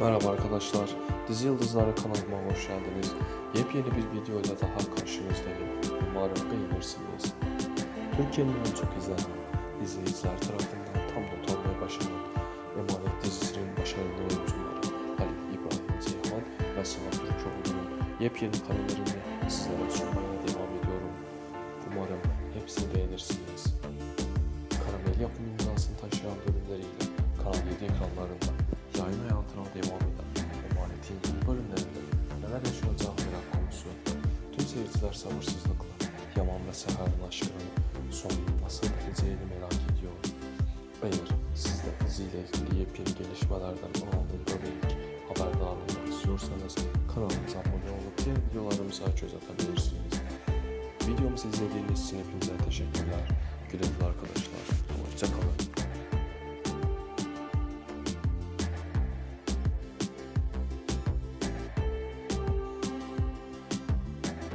Merhaba arkadaşlar, Dizi Yıldızları kanalıma hoş geldiniz. Yepyeni bir videoyla daha karşınızdayım. Umarım beğenirsiniz. Türkiye'nin en çok izlenen izleyiciler tarafından tam not almaya başlanan Emanet dizisinin başarılı oyuncuları Halil İbrahim Ceyhan ve Sıla Türkoğlu'nun yepyeni karelerini sizlere sunmaya devam ediyorum. Umarım hepsini beğenirsiniz. Karamel yapım imzasını taşıyan bölümleriyle Kanal 7 ekranlarında bölümlerinde neler yaşanacağı merak konusu. Tüm seyirciler sabırsızlıkla Yaman ve Seher'in aşkının sonunun nasıl biteceğini merak ediyor. Eğer siz de diziyle ilgili yepyeni gelişmelerden anında ve ilk haberdar olmak istiyorsanız kanalımıza abone olup diğer videolarımıza göz atabilirsiniz. Videomuzu izlediğiniz için hepinize teşekkürler. Güle güle arkadaşlar.